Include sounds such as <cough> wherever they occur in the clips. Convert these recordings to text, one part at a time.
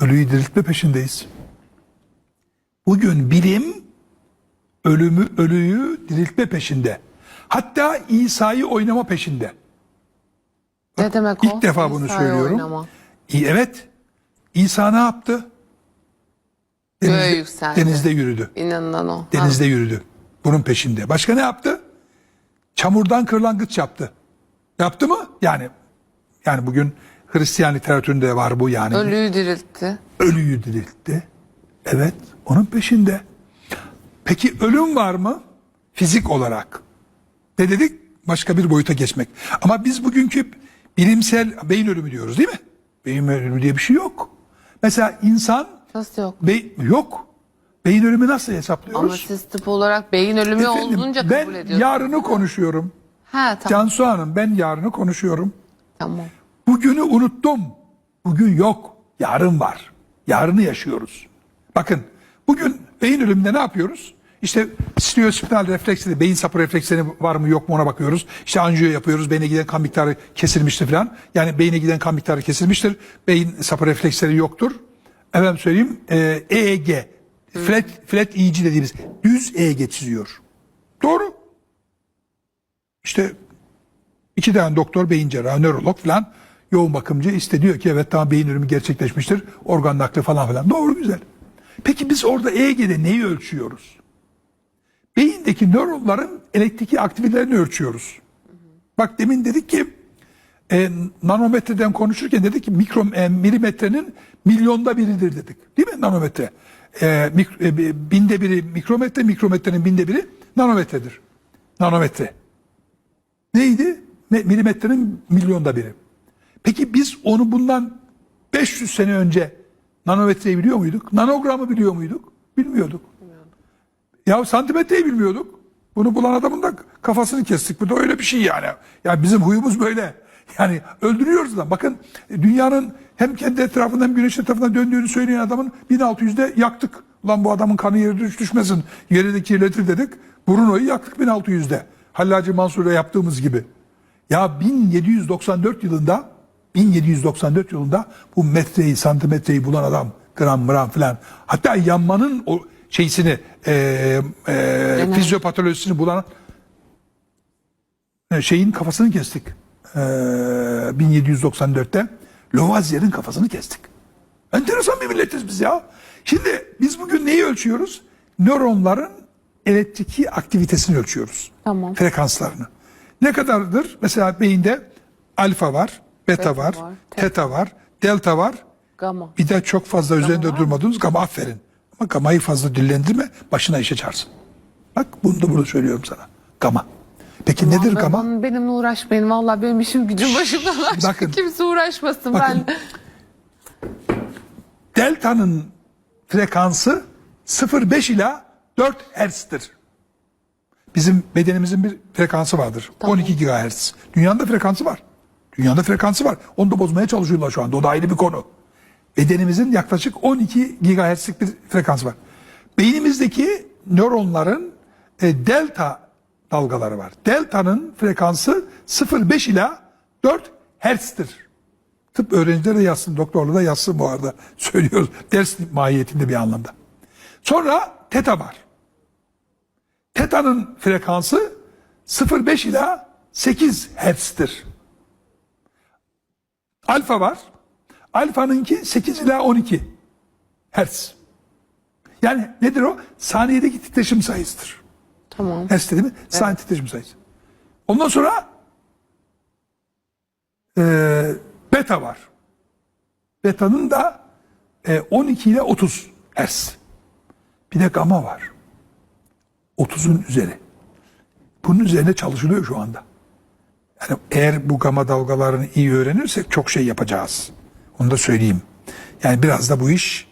Ölüyü diriltme peşindeyiz. Bugün bilim ölümü ölüyü diriltme peşinde. Hatta İsa'yı oynama peşinde. Ne demek o? İlk defa bunu söylüyorum. oynama. İyi, evet. İsa ne yaptı? Denizde, denizde yürüdü. İnanılan o. Denizde yürüdü. Bunun peşinde. Başka ne yaptı? Çamurdan kırlangıç yaptı. Yaptı mı? Yani yani bugün Hristiyan literatüründe var bu yani. Ölüyü diriltti. Ölüyü diriltti. Evet, onun peşinde. Peki ölüm var mı? Fizik olarak. Ne dedik? Başka bir boyuta geçmek. Ama biz bugünkü bilimsel beyin ölümü diyoruz değil mi? Beyin ölümü diye bir şey yok. Mesela insan Nasıl yok? Be- yok. Beyin ölümü nasıl hesaplıyoruz? Ama siz tıp olarak beyin ölümü Efendim, olunca kabul ben ediyorsunuz. yarını konuşuyorum. Ha tamam. Cansu Hanım ben yarını konuşuyorum. Tamam. Bugünü unuttum. Bugün yok. Yarın var. Yarını yaşıyoruz. Bakın bugün beyin ölümünde ne yapıyoruz? İşte stereospinal refleksleri, beyin sapı refleksleri var mı yok mu ona bakıyoruz. İşte anjiyo yapıyoruz. Beyne giden kan miktarı kesilmiştir falan. Yani beyne giden kan miktarı kesilmiştir. Beyin sapı refleksleri yoktur. Efendim söyleyeyim e, EEG, flat, flat EEG dediğimiz düz EEG çiziyor. Doğru. İşte iki tane doktor, beyin cerrahı, nörolog falan yoğun bakımcı işte diyor ki evet tamam beyin ölümü gerçekleşmiştir. Organ nakli falan filan. Doğru güzel. Peki biz orada EEG'de neyi ölçüyoruz? Beyindeki nöronların elektriki aktivitelerini ölçüyoruz. Bak demin dedik ki e, nanometreden konuşurken dedik ki mikro e, milimetrenin milyonda biridir dedik. Değil mi nanometre? E, mik- e, binde biri mikrometre, mikrometrenin binde biri nanometredir. Nanometre. Neydi? Ne, milimetrenin milyonda biri. Peki biz onu bundan 500 sene önce nanometreyi biliyor muyduk? Nanogramı biliyor muyduk? Bilmiyorduk. Ya santimetreyi bilmiyorduk. Bunu bulan adamın da kafasını kestik. Bu da öyle bir şey yani. Ya bizim huyumuz böyle. Yani öldürüyoruz da. Bakın dünyanın hem kendi etrafında hem güneş etrafında döndüğünü söyleyen adamın 1600'de yaktık. Ulan bu adamın kanı yere düş düşmesin. Yeri de kirletir dedik. Bruno'yu yaktık 1600'de. Hallacı Mansur'la yaptığımız gibi. Ya 1794 yılında 1794 yılında bu metreyi, santimetreyi bulan adam gram gram filan hatta yanmanın o şeysini e, e, fizyopatolojisini bulan e, şeyin kafasını kestik. E, 1794'te Lavoisier'in kafasını kestik. Enteresan bir milletiz biz ya. Şimdi biz bugün neyi ölçüyoruz? Nöronların elektriki aktivitesini ölçüyoruz. Tamam. Frekanslarını. Ne kadardır? Mesela beyinde alfa var, beta, Beta var, var, teta var, delta var. Gamma. Bir de çok fazla üzerinde durmadığınız gamma aferin. Ama gamayı fazla dillendirme başına iş açarsın. Bak bunu da bunu söylüyorum sana. Gama. Peki nedir Ben- gama? ben- Benimle uğraşmayın. Vallahi benim işim gücüm başımdan aşkı. bakın. Kimse uğraşmasın. Bakın. Ben Delta'nın frekansı 0,5 ila 4 Hz'tir. Bizim bedenimizin bir frekansı vardır. 12 GHz. Dünyanın da frekansı var. Dünyanın frekansı var. Onu da bozmaya çalışıyorlar şu anda. O da ayrı bir konu. Bedenimizin yaklaşık 12 GHz'lik bir frekansı var. Beynimizdeki nöronların e, delta dalgaları var. Delta'nın frekansı 0,5 ila 4 Hz'tir. Tıp öğrencileri de yazsın, doktorlu da yazsın bu arada. <laughs> Söylüyoruz. Ders mahiyetinde bir anlamda. Sonra teta var. Teta'nın frekansı 0,5 ila 8 Hz'tir. Alfa var. Alfanınki 8 ila 12 Hz. Yani nedir o? Saniyedeki titreşim sayısıdır. tamam. Hz dedi mi? Saniye titreşim sayısı. Ondan sonra e, beta var. Beta'nın da e, 12 ile 30 Hz. Bir de gamma var. 30'un üzeri. Bunun üzerine çalışılıyor şu anda. Yani eğer bu gamma dalgalarını iyi öğrenirsek çok şey yapacağız. Onu da söyleyeyim. Yani biraz da bu iş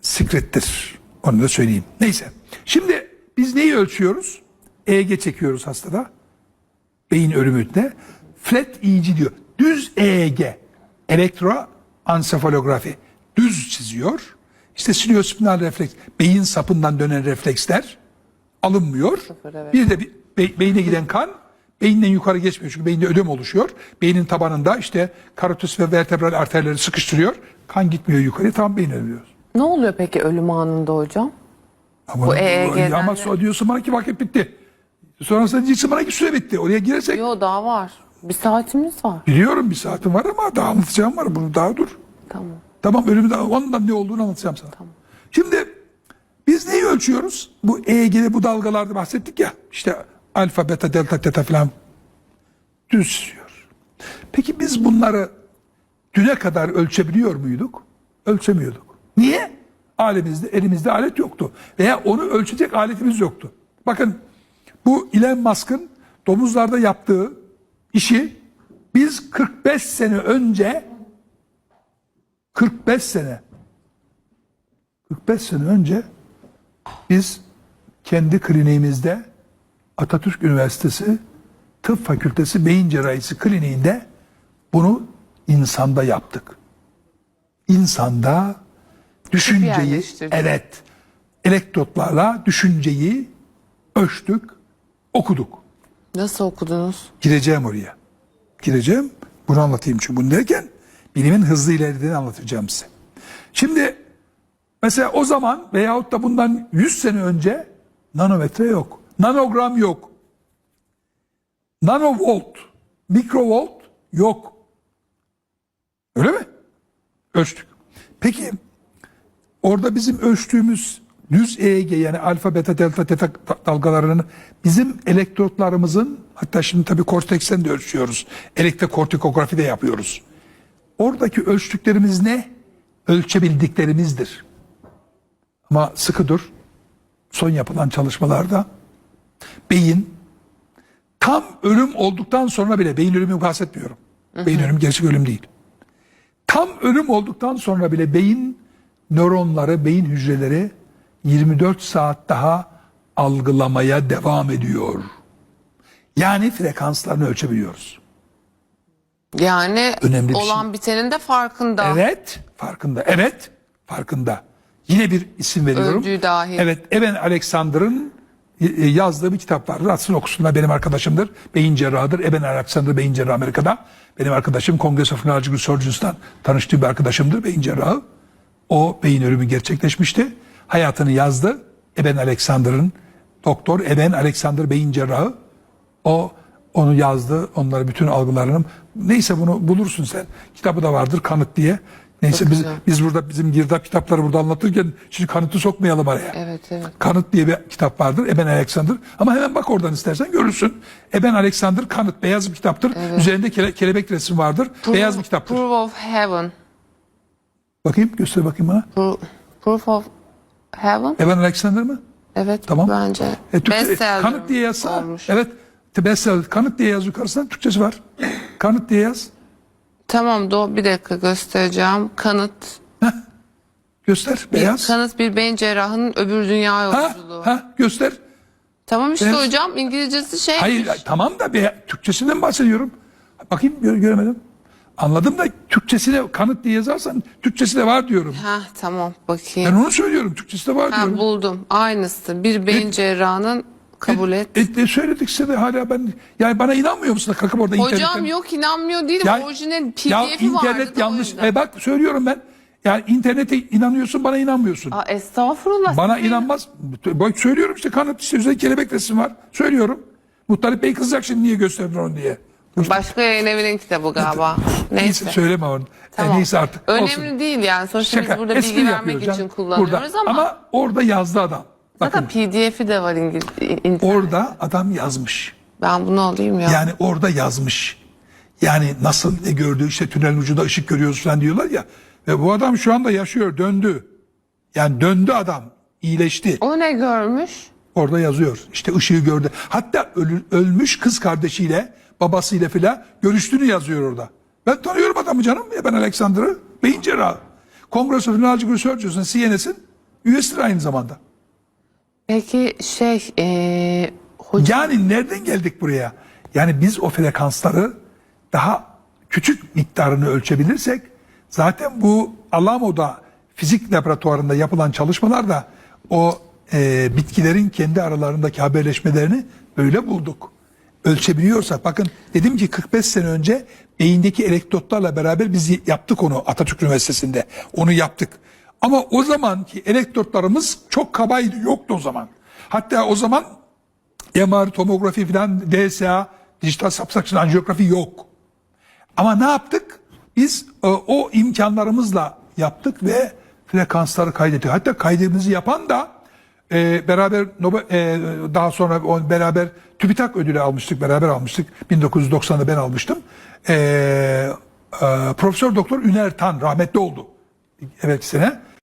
secret'tir. Onu da söyleyeyim. Neyse. Şimdi biz neyi ölçüyoruz? EEG çekiyoruz hastada. Beyin ölümünde. Flat EEG diyor. Düz EEG. Elektroansefalografi. Düz çiziyor. İşte siniospinal refleks. Beyin sapından dönen refleksler alınmıyor. Sıfır, evet. Bir de be- beyne giden kan Beyinden yukarı geçmiyor çünkü beyinde ödem oluşuyor. Beynin tabanında işte karotis ve vertebral arterleri sıkıştırıyor. Kan gitmiyor yukarı tam beyin ölüyor. Ne oluyor peki ölüm anında hocam? Ama, Bu EEG'den ama de- so- diyorsun bana ki vakit bitti. Sonrasında diyeceksin bana ki süre bitti. Oraya girersek Yo daha var. Bir saatimiz var. biliyorum bir saatim var ama daha anlatacağım var. Bunu daha dur. Tamam. Tamam ölümü de ondan ne olduğunu anlatacağım sana. Şimdi biz neyi ölçüyoruz? Bu EEG'de bu dalgalarda bahsettik ya. İşte alfa, beta, delta, teta falan düz diyor. Peki biz bunları düne kadar ölçebiliyor muyduk? Ölçemiyorduk. Niye? Alemimizde, elimizde alet yoktu. Veya onu ölçecek aletimiz yoktu. Bakın bu Elon Musk'ın domuzlarda yaptığı işi biz 45 sene önce 45 sene 45 sene önce biz kendi kliniğimizde Atatürk Üniversitesi Tıp Fakültesi Beyin Cerrahisi kliniğinde bunu insanda yaptık. İnsanda düşünceyi evet elektrotlarla düşünceyi ölçtük, okuduk. Nasıl okudunuz? Gireceğim oraya. Gireceğim. Bunu anlatayım çünkü bunu derken bilimin hızlı ilerlediğini anlatacağım size. Şimdi mesela o zaman veyahut da bundan 100 sene önce nanometre yok. Nanogram yok. Nanovolt, mikrovolt yok. Öyle mi? Ölçtük. Peki orada bizim ölçtüğümüz düz EEG yani alfa, beta, delta, teta dalgalarının bizim elektrotlarımızın hatta şimdi tabii korteksten de ölçüyoruz. Elektrokortikografi de yapıyoruz. Oradaki ölçtüklerimiz ne? Ölçebildiklerimizdir. Ama sıkı dur. Son yapılan çalışmalarda beyin tam ölüm olduktan sonra bile beyin ölümü bahsetmiyorum. Beyin ölümü gerçek ölüm değil. Tam ölüm olduktan sonra bile beyin nöronları, beyin hücreleri 24 saat daha algılamaya devam ediyor. Yani frekanslarını ölçebiliyoruz. Yani Önemli bir şey. olan bitenin de farkında. Evet, farkında. Evet, farkında. Yine bir isim veriyorum. Öldüğü dahil. Evet, Eben Alexander'ın yazdığı bir kitap vardır. Aslında okusunlar benim arkadaşımdır. Beyin cerrahıdır. Eben Alexander beyin cerrahı Amerika'da. Benim arkadaşım Congress of Neurological Surgeons'tan tanıştığım bir arkadaşımdır. Beyin cerrahı. O beyin ölümü gerçekleşmişti. Hayatını yazdı. Eben Alexander'ın doktor Eben Alexander beyin cerrahı. O onu yazdı. Onları bütün algılarını neyse bunu bulursun sen. Kitabı da vardır kanıt diye. Neyse Çok biz güzel. biz burada bizim girdap kitapları burada anlatırken şimdi kanıtı sokmayalım araya. Evet evet. Kanıt diye bir kitap vardır. Eben Alexander. Ama hemen bak oradan istersen görürsün. Eben Alexander kanıt beyaz bir kitaptır. Üzerinde kele- kelebek resmi vardır. beyaz bir kitaptır. Proof of Heaven. Bakayım göster bakayım bana. Pro- Proof of Heaven. Eben Alexander mı? Evet Tamam. bence. E, Türkçe- Bestseller kanıt diye yazsana. olmuş. Evet. Bestseller. Kanıt diye yaz yukarısına. Türkçesi var. Kanıt diye yaz. Tamam do bir dakika göstereceğim. Kanıt. Göster. Beyaz. Kanıt bir beyin cerrahının öbür dünya yolculuğu. ha, göster. Tamam işte Beyaz. hocam İngilizcesi şey. Hayır tamam da be, Türkçesinden bahsediyorum. Bakayım gö- göremedim. Anladım da Türkçesine kanıt diye yazarsan Türkçesi de var diyorum. Ha tamam Ben bakayım. onu söylüyorum. Türkçesi de var Ha diyorum. buldum. Aynısı. Bir beyin cerrahının kabul et. E, e, söyledik size de hala ben yani bana inanmıyor musun da kalkıp orada Hocam internetten- yok inanmıyor değilim. Ya- Orijinal ya PDF'i vardı internet yanlış. E bak söylüyorum ben. Yani internete inanıyorsun bana inanmıyorsun. Aa, estağfurullah. Bana Siz- inanmaz. Bak söylüyorum işte kanıt işte üzerinde kelebek resim var. Söylüyorum. Muhtarip Bey kızacak şimdi niye gösterdin onu diye. Başka yayın evinin kitabı galiba. Neyse, Neyse. söyleme onu. E, Tamam. neyse artık. Önemli olsun. değil yani. Sonuçta Şaka, biz burada espri bilgi vermek canım. için kullanıyoruz Burada. ama, Ama orada yazdı adam. Zaten PDF'i de var İngiliz. orada adam yazmış. Ben bunu alayım ya. Yani orada yazmış. Yani nasıl ne gördü işte tünelin ucunda ışık görüyoruz falan diyorlar ya. Ve bu adam şu anda yaşıyor döndü. Yani döndü adam iyileşti. O ne görmüş? Orada yazıyor. İşte ışığı gördü. Hatta ölü- ölmüş kız kardeşiyle babasıyla filan görüştüğünü yazıyor orada. Ben tanıyorum adamı canım. Ya ben Alexander'ı. Beyin cerrahı. Congress of Neurological Surgeons'ın CNS'in üyesidir aynı zamanda. Peki şey eee hocam Yani nereden geldik buraya? Yani biz o frekansları daha küçük miktarını ölçebilirsek zaten bu Alamo'da fizik laboratuvarında yapılan çalışmalarda o e, bitkilerin kendi aralarındaki haberleşmelerini öyle bulduk. ölçebiliyorsak bakın dedim ki 45 sene önce beyindeki elektrotlarla beraber biz yaptık onu Atatürk Üniversitesi'nde. Onu yaptık. Ama o zamanki elektrotlarımız çok kabaydı. Yoktu o zaman. Hatta o zaman MR, tomografi filan, DSA, dijital subtraction anjiyografi yok. Ama ne yaptık? Biz e, o imkanlarımızla yaptık ve frekansları kaydettik. Hatta kaydımızı yapan da e, beraber e, daha sonra o beraber TÜBİTAK ödülü almıştık, beraber almıştık. 1990'da ben almıştım. E, e, Profesör Doktor Üner Tan rahmetli oldu. Evet sene.